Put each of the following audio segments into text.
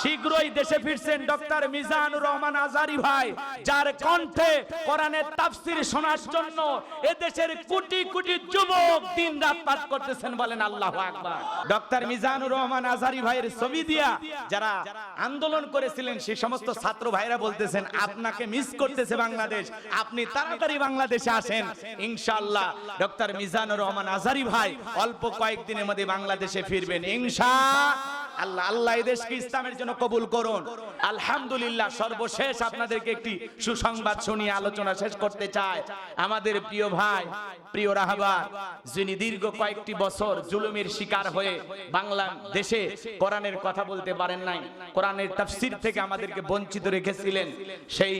শীঘ্রই দেশে ফিরছেন ডক্টর মিজানুর রহমান আজারি ভাই, যার কণ্ঠে কোরআনের তাফসির শোনার জন্য এদেশের কোটি কোটি যুবক দিন রাত পাঠ করতেছেন বলেন আল্লাহ আকবার। ডক্টর মিজানুর রহমান আজারি ভাইয়ের ছবি দিয়া যারা আন্দোলন করেছিলেন, সেই সমস্ত ছাত্র ভাইরা বলতেছেন, আপনাকে মিস করতেছে বাংলাদেশ, আপনি তাড়াতাড়ি বাংলাদেশে আসেন। ইনশাআল্লাহ, ডক্টর মিজানুর রহমান আজারি ভাই, অল্প কয়েকদিনের মধ্যে বাংলাদেশে ফিরবেন। ইনশা আল্লাহ আল্লাহ এই দেশকে ইসলামের জন্য কবুল করুন। আলহামদুলিল্লাহ, সর্বশেষ আপনাদেরকে একটি সুসংবাদ শুনিয়ে আলোচনা শেষ করতে চাই। আমাদের প্রিয় ভাই, প্রিয় রাহাবার, যিনি দীর্ঘ কয়েকটি বছর জুলুমের শিকার হয়ে বাংলা দেশে কোরআনের কথা বলতে পারেন নাই, কোরআনের তাফসির থেকে আমাদেরকে বঞ্চিত রেখেছিলেন। সেই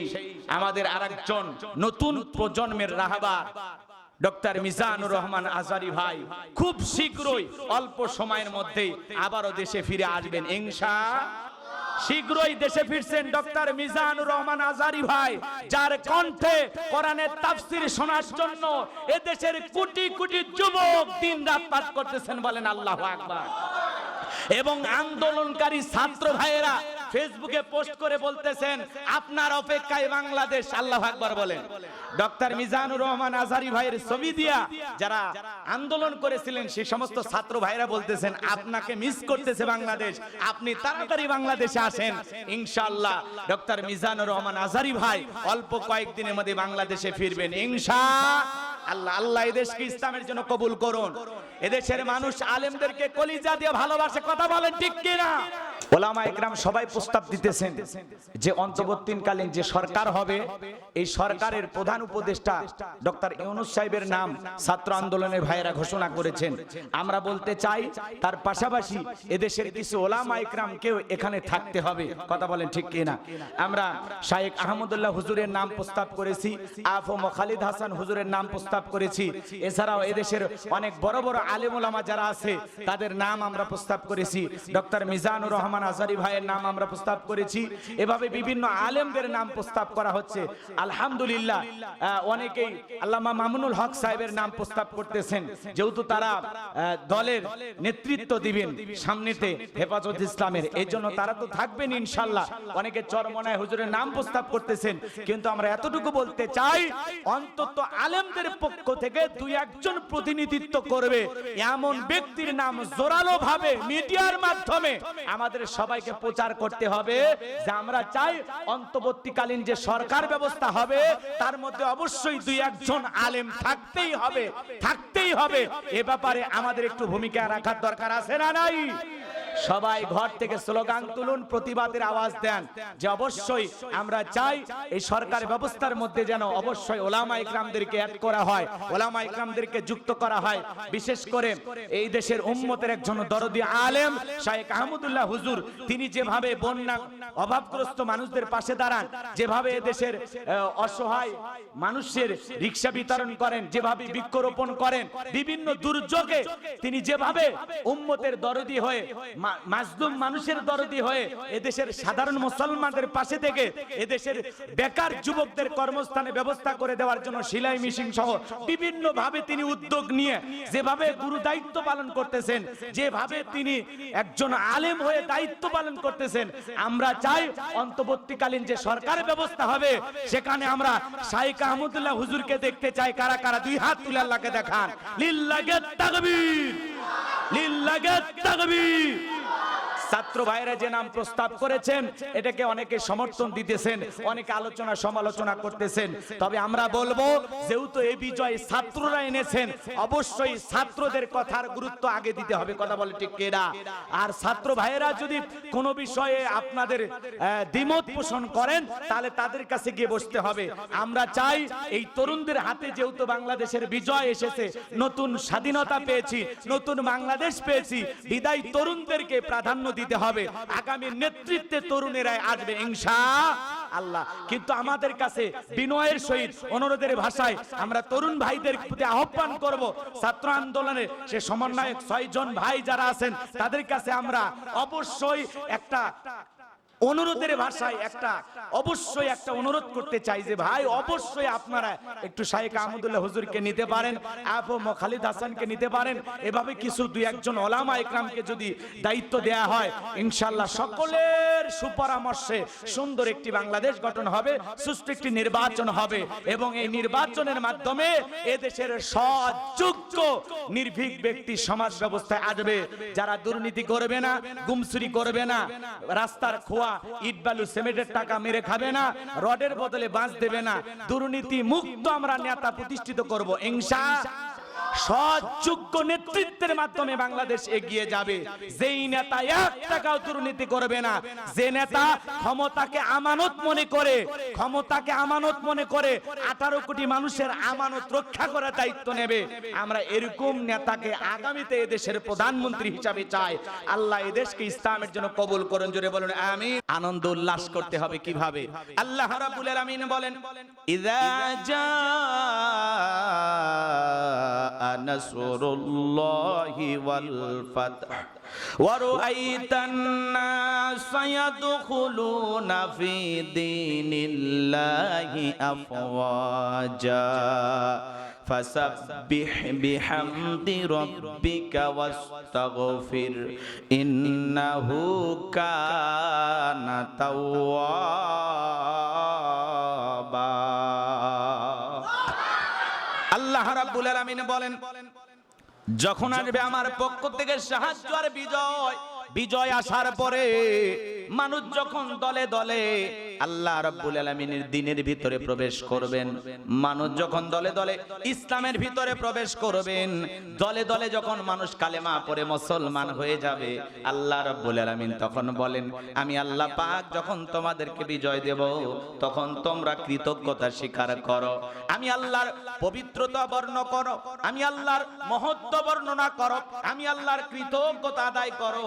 আমাদের আরেকজন নতুন প্রজন্মের রাহাবার ডক্টর মিজানুর রহমান আজারি ভাই, খুব শীঘ্রই, অল্প সময়ের মধ্যেই আবারও দেশে ফিরে আসবেন, ইনশা শীঘ্রই দেশে ফিরছেন ডক্টর মিজানুর রহমান আজারি ভাই, যার কণ্ঠে কোরআনের তাফসির শোনার জন্য এদেশের কোটি কোটি যুবক দিন রাত পাঠ করতেছেন বলেন আল্লাহ আকবার। এবং আন্দোলনকারী ছাত্র ভাইয়েরা ফেসবুকে পোস্ট করে বলতেছেন, আপনার অপেক্ষায় বাংলাদেশ, আল্লাহ আকবার বলেন। ডক্টর মিজানুর রহমান আজারি ভাইয়ের ছবি দিয়া যারা আন্দোলন করেছিলেন, সেই সমস্ত ছাত্র ভাইরা বলতেছেন, আপনাকে মিস করতেছে বাংলাদেশ, আপনি তাড়াতাড়ি বাংলাদেশে আসেন। ইনশাআল্লাহ, ডক্টর মিজানুর রহমান আজারি ভাই অল্প কয়েকদিনের মধ্যে বাংলাদেশে ফিরবেন। ইনশা আল্লাহ আল্লাহ এই দেশকে ইসলামের জন্য কবুল করুন। এদেশের মানুষ আলেমদেরকে কলিজা দিয়ে ভালোবাসে, কথা বলেন ঠিক কিনা? ওলামা একরাম সবাই প্রস্তাব দিতেছেন যে অন্তর্বর্তীকালীন যে সরকার হবে, এই সরকারের প্রধান উপদেষ্টা ডক্টর ইউনুস সাহেবের নাম ছাত্র আন্দোলনের ভাইয়েরা ঘোষণা করেছেন। আমরা বলতে চাই, তার পাশাপাশি এদেশের কিছু ওলামা একরামকেও এখানে থাকতে হবে। কথা বলেন ঠিক কিনা? আমরা শায়েক আহমদুল্লাহ হুজুরের নাম প্রস্তাব করেছি, আফ ও খালিদ হাসান হুজুরের নাম প্রস্তাব করেছি। এছাড়াও এদেশের অনেক বড় বড় আলেম ওলামা যারা আছে, তাদের নাম আমরা প্রস্তাব করেছি। ডক্টর মিজানুর রহমান আজারি ভাইয়ের নাম আমরা প্রস্তাব করেছি। এভাবে বিভিন্ন আলেমদের নাম প্রস্তাব করা হচ্ছে। আলহামদুলিল্লাহ অনেকেই আল্লামা মামুনুল হক সাহেবের নাম প্রস্তাব করতেছেন। যেহেতু তারা দলের নেতৃত্ব দিবেন সামনেতে হেফাজত ইসলামের। এই জন্য তারা তো থাকবেন ইনশাল্লাহ। অনেকে চরমনায় হুজুরের নাম প্রস্তাব করতেছেন। কিন্তু আমরা এতটুকু বলতে চাই, অন্তত আলেমদের পক্ষ থেকে দুই একজন প্রতিনিধিত্ব করবে। এমন ব্যক্তির নাম জোরালো ভাবে মিডিয়ার মাধ্যমে আমাদের সবাইকে প্রচার করতে হবে যে আমরা চাই অন্তর্বর্তীকালীন যে সরকার ব্যবস্থা হবে, তার মধ্যে অবশ্যই দুই একজন আলেম থাকতেই হবে থাকতেই হবে। এ ব্যাপারে আমাদের একটু ভূমিকা রাখার দরকার আছে না নাই? সবাই ঘর থেকে স্লোগান তুলুন, প্রতিবাদের আওয়াজ দেন। যে অবশ্যই আমরা চাই এই সরকার ব্যবস্থার মধ্যে যেন অবশ্যই ওলামা ইকরামদেরকে অ্যাড করা হয়, ওলামা ইকরামদেরকে যুক্ত করা হয়। বিশেষ করে এই দেশের উম্মতের একজন দরদি আলেম শাহেক আহমদুল্লাহ হুজুর, তিনি যেভাবে বন্যা অভাবগ্রস্ত মানুষদের পাশে দাঁড়ান, যেভাবে দেশের অসহায় মানুষের রিক্সা বিতরণ করেন, যেভাবে বৃক্ষরোপণ করেন, বিভিন্ন দুর্যোগে তিনি যেভাবে উম্মতের দরদি হয়ে মাজলুম মানুষের দরদি হয়ে এদেশের সাধারণ মুসলমানদের পাশে থেকে এদেশের বেকার যুবকদের কর্মস্থানে ব্যবস্থা করে দেওয়ার জন্য সিলাই মেশিন সহ বিভিন্ন ভাবে তিনি উদ্যোগ নিয়ে যেভাবে গুরু দায়িত্ব পালন করতেছেন, যেভাবে তিনি একজন আলেম হয়ে দায়িত্ব পালন করতেছেন, আমরা চাই অন্তর্বর্তীকালীন যে সরকার ব্যবস্থা হবে, সেখানে আমরা শাইখ আহমদুল্লাহ হুজুরকে দেখতে চাই, কারা কারা দুই হাত তুলে আল্লাহকে দেখান। লিল্লাগে তাকবীর! লিল্লাগে তাকবীর! ছাত্র ভাইরা যে নাম প্রস্তাব করেছেন, এটাকে অনেকে সমর্থন দিতেছেন, অনেকে আলোচনা সমালোচনা করতেছেন। তবে আমরা বলব, যেহেতু এই বিজয় ছাত্ররা এনেছেন, অবশ্যই ছাত্রদের কথার গুরুত্ব আগে দিতে হবে। কথা বলে ঠিক কেনা আর ছাত্র ভাইয়েরা যদি কোনো বিষয়ে আপনাদের দ্বিমত পোষণ করেন, তাহলে তাদের কাছে গিয়ে বসতে হবে। আমরা চাই এই তরুণদের হাতে যেহেতু বাংলাদেশের বিজয় এসেছে, নতুন স্বাধীনতা পেয়েছি, নতুন বাংলাদেশ পেয়েছি, বিদায় তরুণদেরকে প্রাধান্য দিতে হবে। আগামী নেতৃত্বে তরুণেরাই আসবে ইংসা আল্লাহ, কিন্তু আমাদের কাছে বিনয়ের সহিত, অনুরোধের ভাষায় আমরা তরুণ ভাইদের প্রতি আহ্বান করব। ছাত্র আন্দোলনের সে সমন্বয়ক ছয়জন ভাই যারা আছেন, তাদের কাছে আমরা অবশ্যই একটা অনুরোধের ভাষায় একটা, অবশ্যই একটা অনুরোধ করতে চাই যে ভাই, অবশ্যই আপনারা একটু শাহেক আহমদুল্লাহ হুজুরকে নিতে পারেন ও খালিদ হাসানকে নিতে পারেন। এভাবে কিছু দুই একজন ওলামা একরামকে যদি দায়িত্ব দেয়া হয় ইনশাল্লাহ সকলের সুপরামর্শে সুন্দর একটি বাংলাদেশ গঠন হবে, সুষ্ঠু একটি নির্বাচন হবে এবং এই নির্বাচনের মাধ্যমে এদেশের সযোগ্য নির্ভীক ব্যক্তি সমাজ ব্যবস্থায় আসবে। যারা দুর্নীতি করবে না গুমসুরি করবে না, রাস্তার খোয়া ইট বালু সিমেন্টের টাকা মেরে খাবে না, রডের বদলে বাঁশ দেবে না দুর্নীতি মুক্ত আমরা নেতা প্রতিষ্ঠিত করব, ইনশা সৎযোগ্য নেতৃত্বের মাধ্যমে বাংলাদেশ এগিয়ে যাবে। যেই নেতা এক টাকাও দুর্নীতি করবে না। যে নেতা ক্ষমতাকে আমানত মনে করে, ক্ষমতাকে আমানত মনে করে, আঠারো কোটি মানুষের আমানত রক্ষা করার দায়িত্ব নেবে। আমরা এরকম নেতাকে আগামীতে এদেশের প্রধানমন্ত্রী হিসাবে চাই। আল্লাহ এদেশকে ইসলামের জন্য কবুল করেন, জোরে বলেন আমি আনন্দ উল্লাস করতে হবে কীভাবে? আল্লাহ রাব্বুল আলামিন বলেন ইযা জা নাসরুল্লাহ الله والفتح ورأيت الناس يدخلون في دين الله أفواجا فسبح بحمد ربك واستغفر إنه كان توابا আল্লাহ রাব্বুল আলামিন বলেন যখন আসবে আমার পক্ষ থেকে সাহায্য আর বিজয় বিজয় আসার পরে মানুষ যখন দলে দলে আল্লাহ রাব্বুল আলামিনের দিনের ভিতরে প্রবেশ করবেন। মানুষ যখন দলে দলে ইসলামের ভিতরে প্রবেশ করবেন, দলে দলে যখন মানুষ কালেমা পড়ে মুসলমান হয়ে যাবে, আল্লাহ রাব্বুল আলামিন তখন বলেন, আমি আল্লাহ পাক যখন তোমাদেরকে বিজয় দেব, তখন তোমরা কৃতজ্ঞতা স্বীকার করো। আমি আল্লাহর পবিত্রতা বর্ণ করো, আমি আল্লাহর মহত্ব বর্ণনা করো, আমি আল্লাহর কৃতজ্ঞতা আদায় করো,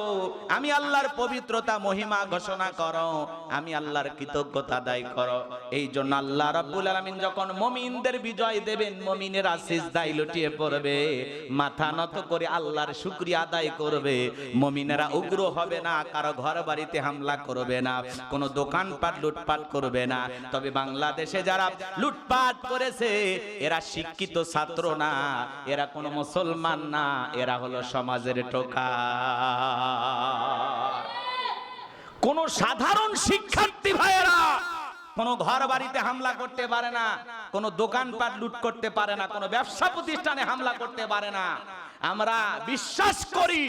আমি আল্লাহর পবিত্রতা মহিমা ঘোষণা করো, আমি আল্লাহর কৃতজ্ঞতা আদায় করো। এই জন্য আল্লাহ রাব্বুল আলামিন যখন মুমিনদের বিজয় দেবেন, মুমিনেরা সিজদায় লুটিয়ে পড়বে, মাথা নত করে আল্লাহর শুকরিয়া আদায় করবে। মুমিনেরা উগ্র হবে না, কারও ঘর বাড়িতে হামলা করবে না, কোনো দোকানপাট লুটপাট করবে না। তবে বাংলাদেশে যারা লুটপাট করেছে, এরা শিক্ষিত ছাত্র না, এরা কোনো মুসলমান না, এরা হলো সমাজের টোকা। কোন সাধারণ শিক্ষার্থী ভাইয়েরা কোন ঘর বাড়িতে হামলা করতে পারে না, কোন দোকানপাট লুট করতে পারে না, কোন ব্যবসা প্রতিষ্ঠানে হামলা করতে পারে না। আমরা বিশ্বাস করি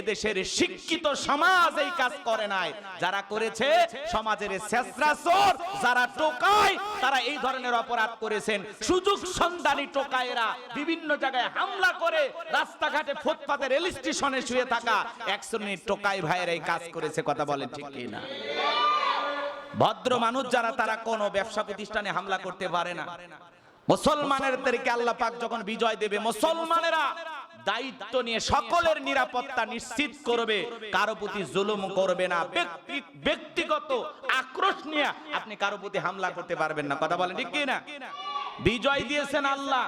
এদেশের শিক্ষিত সমাজ এই কাজ করে নাই। যারা করেছে সমাজের শেষরাসর, যারা টোকায়, তারা এই ধরনের অপরাধ করেছেন। সুযোগ সন্ধানী টোকায়েরা বিভিন্ন জায়গায় হামলা করে রাস্তাঘাটে ফুটপাতে রেল স্টেশনে শুয়ে থাকা এক শ্রেণির টোকাই ভাইয়ের এই কাজ করেছে, কথা বলেন ঠিক কি না ভদ্র মানুষ যারা তারা কোনো ব্যবসা প্রতিষ্ঠানে হামলা করতে পারে না। মুসলমানের তরিকে আল্লাহ পাক যখন বিজয় দেবে, মুসলমানেরা দায়িত্ব নিয়ে সকলের নিরাপত্তা নিশ্চিত করবে, কারও প্রতি জুলুম করবে না। ব্যক্তিগত আক্রোশ নিয়ে আপনি কারও প্রতি হামলা করতে পারবেন না। কথা বলেন ঠিক কি না বিজয় দিয়েছেন আল্লাহ।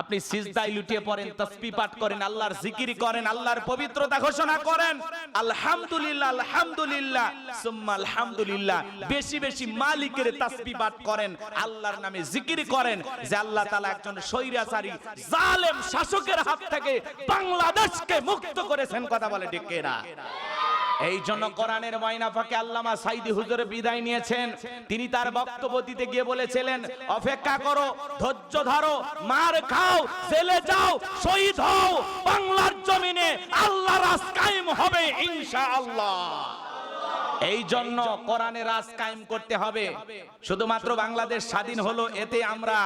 আপনি সিজদায় লুটিয়ে পড়েন তসবি পাঠ করেন আল্লাহর জিকির করেন আল্লাহর পবিত্রতা ঘোষণা করেন। আলহামদুলিল্লাহ আলহামদুলিল্লাহ সুম্মা আলহামদুলিল্লাহ। বেশি বেশি মালিকের তসবি পাঠ করেন আল্লাহর নামে জিকির করেন যে আল্লাহ তাআলা একজন স্বৈরাচারী জালেম শাসকের হাত থেকে বাংলাদেশকে মুক্ত করেছেন কথা বলে ঠিক না এই জন্য কোরআনের ময়না ফাঁকে আল্লামা সাইদি হুজুর বিদায় নিয়েছেন। তিনি তার বক্তব্য দিতে গিয়ে বলেছিলেন অপেক্ষা করো ধৈর্য ধরো মার খাও জেলে যাও শহীদ হও বাংলার জমিনে আল্লাহ রাজ কায়েম হবে ইনশাআল্লাহ। এই জন্য কোরআনে রাজ কায়েম করতে হবে। শুধুমাত্র বাংলাদেশ স্বাধীন হলো, এতে আমরা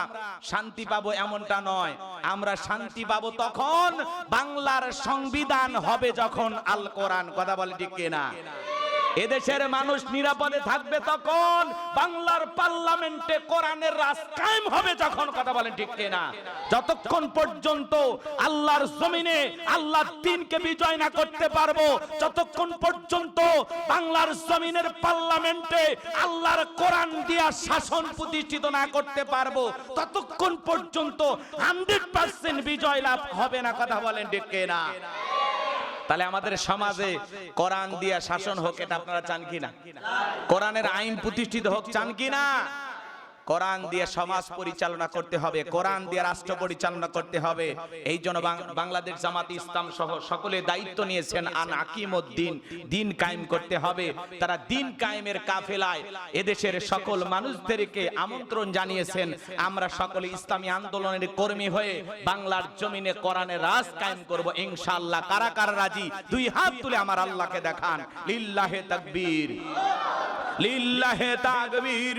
শান্তি পাবো এমনটা নয়। আমরা শান্তি পাবো তখন বাংলার সংবিধান হবে যখন আল কোরআন, কথা বলে ঠিক কিনা? এদেশের মানুষ নিরাপদে থাকবে তখন বাংলার পার্লামেন্টে কোরআনের রাজ কায়েম হবে যখন, কথা বলেন ঠিক কিনা? যতক্ষণ পর্যন্ত আল্লাহর জমিনে আল্লাহর দিনকে বিজয় না করতে পারব, যতক্ষণ পর্যন্ত বাংলার জমিনের পার্লামেন্টে আল্লাহর কোরআন দিয়া শাসন প্রতিষ্ঠিত না করতে পারব, ততক্ষণ পর্যন্ত হান্ড্রেড পার্সেন্ট বিজয় লাভ হবে না, কথা বলেন ঠিক কিনা? তাহলে আমাদের সমাজে কোরআন দিয়া শাসন হোক এটা আপনারা চান কিনা? কোরআনের আইন প্রতিষ্ঠিত হোক চান কিনা? কোরআন দিয়ে সমাজ পরিচালনা করতে হবে কোরআন দিয়ে রাষ্ট্র পরিচালনা করতে হবে। এই জন্য বাংলাদেশ জামাত ইসলাম সহ সকলে দায়িত্ব নিয়েছেন আন আকিমউদ্দিন দিন। কায়েম করতে হবে। তারা দিন কায়েমের কাফেলায় এদেশের সকল মানুষদেরকে আমন্ত্রণ জানিয়েছেন। আমরা সকলে ইসলামী আন্দোলনের কর্মী হয়ে বাংলার জমিনে কোরআনের রাজ কায়েম করব। ইনশাআল্লাহ। কারা কারা রাজি? দুই হাত তুলে আমার আল্লাহকে দেখান। লিল্লাহে তাকবীর লিল্লাহে তাকবীর।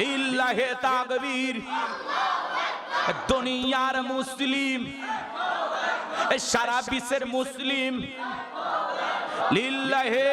লিল্লাহে তাকবীর। দুনিয়ার মুসলিম সারা বিশ্বের মুসলিম। লিল্লাহে